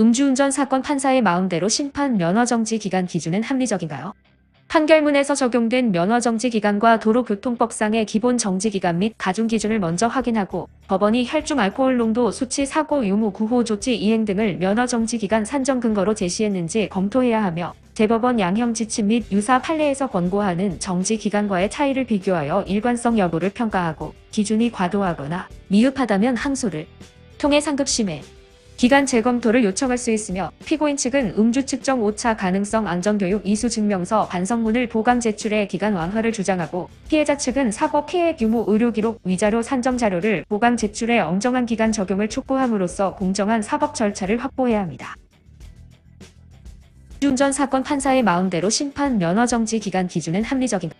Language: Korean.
음주운전 사건 판사의 마음대로 심판 면허정지 기간 기준은 합리적인가요? 판결문에서 적용된 면허정지 기간과 도로교통법상의 기본 정지 기간 및 가중 기준을 먼저 확인하고 법원이 혈중 알코올 농도 수치 사고 유무 구호 조치 이행 등을 면허정지 기간 산정 근거로 제시했는지 검토해야 하며 대법원 양형 지침 및 유사 판례에서 권고하는 정지 기간과의 차이를 비교하여 일관성 여부를 평가하고 기준이 과도하거나 미흡하다면 항소를 통해 상급심해 기간 재검토를 요청할 수 있으며 피고인 측은 음주 측정 오차 가능성 안전교육 이수 증명서 반성문을 보강 제출해 기간 완화를 주장하고 피해자 측은 사고 피해 규모 의료기록 위자료 산정 자료를 보강 제출해 엄정한 기간 적용을 촉구함으로써 공정한 사법 절차를 확보해야 합니다. 운전 사건 판사의 마음대로 심판 면허 정지 기간 기준은 합리적인가?